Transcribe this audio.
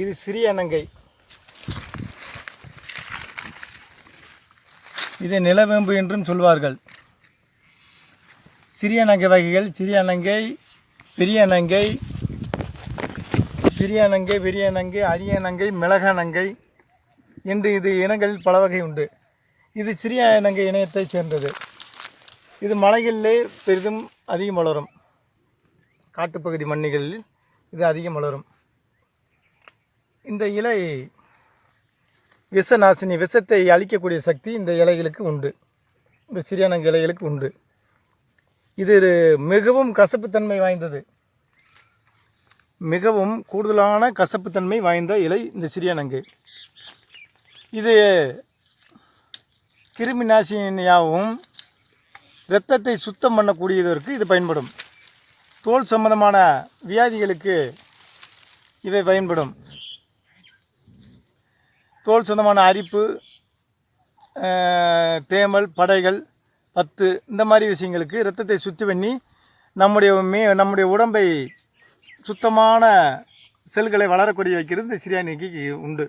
இது சிறிய அணங்கை இதை நிலவேம்பு என்றும் சொல்வார்கள். சிறிய அணங்கை வகைகள் சிறிய அணங்கை பெரிய அணங்கை சிறிய அணங்கை பெரிய அணங்கை அரிய அணங்கை மிளக அணங்கை என்று இது இனங்களில் பல வகை உண்டு. இது சிறிய நங்கை இணையத்தை சேர்ந்தது. இது மலைகளிலே பெரிதும் அதிகம் வளரும். காட்டுப்பகுதி மண்ணிகளில் இது அதிகம் வளரும். இந்த இலை விஷ நாசினி விஷத்தை அழிக்கக்கூடிய சக்தி இந்த இலைகளுக்கு உண்டு. இந்த சிறியானங்க இலைகளுக்கு உண்டு. இது மிகவும் கசப்புத்தன்மை வாய்ந்தது. மிகவும் கூடுதலான கசப்புத்தன்மை வாய்ந்த இலை இந்த சிறியானங்கு. இது கிருமி நாசினியாகவும் இரத்தத்தை சுத்தம் பண்ணக்கூடியதற்கு இது பயன்படும். தோல் சம்பந்தமான வியாதிகளுக்கு இவை பயன்படும். தோல் சொந்தமான அரிப்பு தேமல் படைகள் பத்து இந்த மாதிரி விஷயங்களுக்கு இரத்தத்தை சுத்தி பண்ணி நம்முடைய மே நம்முடைய உடம்பை சுத்தமான செல்களை வளரக்கூடிய வைக்கிறது இந்த சிரியானிக்கு உண்டு.